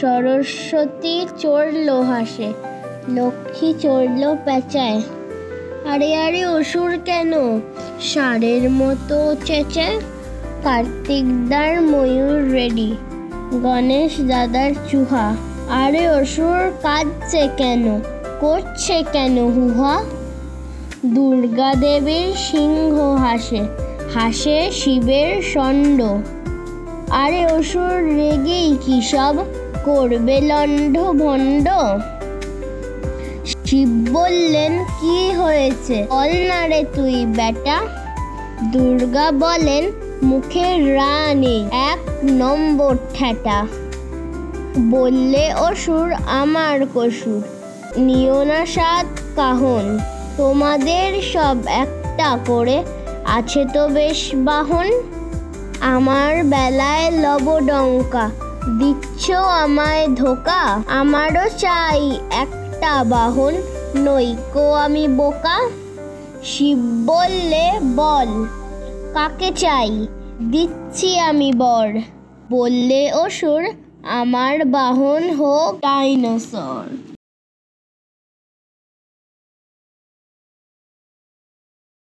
সরস্বতী চড়ল হাসে লক্ষ্মী চড়ল পেঁচায়। আরে আরে অসুর কেন? ষাঁড়ের মতো চেঁচায় কার্তিকদার ময়ূর রেডি, গণেশ দাদার চুহা। আরে অসুর কাঁদছে কেন? করছে কেন হুহা? দুর্গা দেবীর সিংহ হাসে হাসে শিবের ষণ্ড। আরে অসুর রেগেই কি সব? করবে লণ্ড ভণ্ড। শিব বললেন, কি হয়েছে? বল না রে তুই বেটা দুর্গা বলেন মুখে রা নেই এক নম্বর ঠেটা। বললে, অসুর আমার কসুর, নিও না সাত কাহন। তোমাদের সব একটা করে আছে তো বেশ বাহন। আমার বেলায় লবডঙ্কা দিচ্ছ আমায় ধোকা? আমারও চাই একটা বাহন। নৈকো আমি বোকা? শিব বললে বল, কাকে চাই? দিচ্ছি আমি বর। বললে অসুর, আমার বাহন হোক ডাইনোসর।